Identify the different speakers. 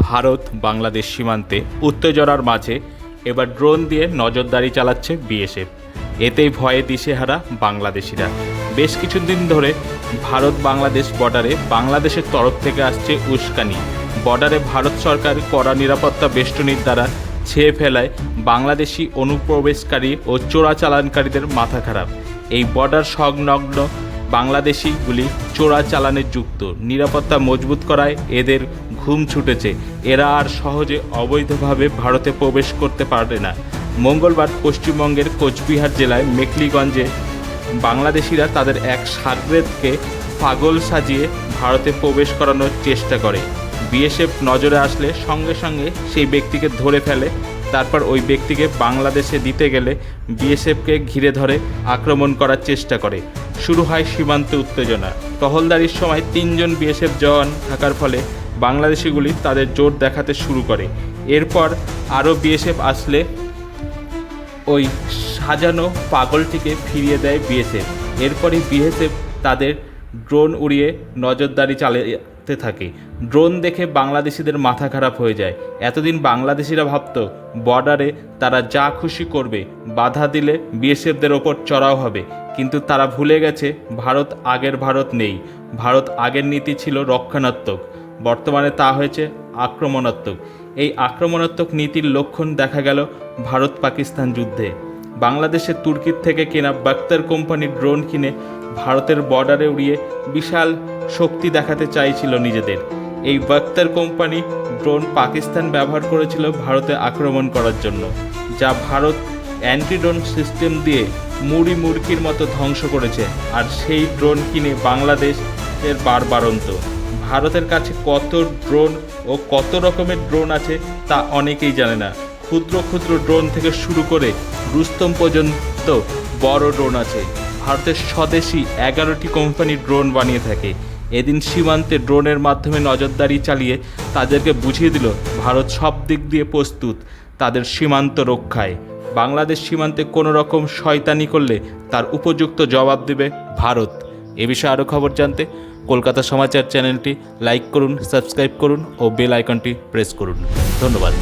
Speaker 1: ভারত বাংলাদেশ সীমান্তে উত্তেজনার মাঝে এবার ড্রোন দিয়ে নজরদারি চালাচ্ছে বিএসএফ। এতেই ভয়ে দিশেহারা বাংলাদেশিরা। বেশ কিছুদিন ধরে ভারত বাংলাদেশ বর্ডারে বাংলাদেশের তরফ থেকে আসছে উস্কানি। বর্ডারে ভারত সরকার কড়া নিরাপত্তা বেষ্টনীর দ্বারা ছেয়ে ফেলায় বাংলাদেশি অনুপ্রবেশকারী ও চোরাচালানকারীদের মাথা খারাপ। এই বর্ডার সংলগ্ন বাংলাদেশিগুলি চোরা চালানে যুক্ত। নিরাপত্তা মজবুত করায় এদের ঘুম ছুটেছে। এরা আর সহজে অবৈধভাবে ভারতে প্রবেশ করতে পারে না। মঙ্গলবার পশ্চিমবঙ্গের কোচবিহার জেলায় মেকলিগঞ্জে বাংলাদেশিরা তাদের এক সাগরেদকে পাগল সাজিয়ে ভারতে প্রবেশ করানোর চেষ্টা করে। বিএসএফ নজরে আসলে সঙ্গে সঙ্গে সেই ব্যক্তিকে ধরে ফেলে তারপর ওই ব্যক্তিকে বাংলাদেশে দিতে গেলে বিএসএফকে ঘিরে ধরে আক্রমণ করার চেষ্টা করে। শুরু হয় সীমান্তে উত্তেজনা। টহলদারির সময় তিনজন বিএসএফ জওয়ান থাকার ফলে বাংলাদেশিগুলি তাদের জোর দেখাতে শুরু করে। এরপর আরও বিএসএফ আসলে ওই সাজানো পাগলটিকে ফিরিয়ে দেয় বিএসএফ। এরপরে বিএসএফ তাদের ড্রোন উড়িয়ে নজরদারি চালাতে থাকে। ড্রোন দেখে বাংলাদেশিদের মাথা খারাপ হয়ে যায়। এতদিন বাংলাদেশিরা ভাবত, বর্ডারে তারা যা খুশি করবে, বাধা দিলে বিএসএফদের ওপর চড়াও হবে। কিন্তু তারা ভুলে গেছে, ভারত আগের ভারত নেই। ভারত আগের নীতি ছিল রক্ষণাত্মক। বর্তমানে তা হয়েছে আক্রমণাত্মক। এই আক্রমণাত্মক নীতির লক্ষণ দেখা গেল ভারত পাকিস্তান যুদ্ধে। বাংলাদেশের তুর্কির থেকে কেনা বাক্তার কোম্পানির ড্রোন কিনে ভারতের বর্ডারে উড়িয়ে বিশাল শক্তি দেখাতে চাইছিল নিজেদের। এই বাক্তার কোম্পানি ড্রোন পাকিস্তান ব্যবহার করেছিল ভারতে আক্রমণ করার জন্য, যা ভারত অ্যান্টিড্রোন সিস্টেম দিয়ে মুড়ি মুরগির মতো ধ্বংস করেছে, আর সেই ড্রোন কিনে বাংলাদেশ এর বারবারন্ত ভারতের কাছে কত ড্রোন ও কত রকমের ড্রোন আছে তা অনেকেই জানে না। ক্ষুদ্র ক্ষুদ্র ড্রোন থেকে শুরু করে রুস্তম পর্যন্ত বড় ড্রোন আছে। ভারতের স্বদেশি এগারোটি কোম্পানি ড্রোন বানিয়ে থাকে। এদিন সীমান্তে ড্রোনের মাধ্যমে নজরদারি চালিয়ে তাদেরকে বুঝিয়ে দিল, ভারত সব দিক দিয়ে প্রস্তুত তাদের সীমান্ত রক্ষায়। বাংলাদেশ সীমান্তে কোনো রকম শয়তানি করলে তার উপযুক্ত জবাব দেবে ভারত। এ বিষয়ে আরও খবর জানতে কলকাতা সমাচার চ্যানেলটি লাইক করুন, সাবস্ক্রাইব করুন ও বেল আইকনটি প্রেস করুন। ধন্যবাদ।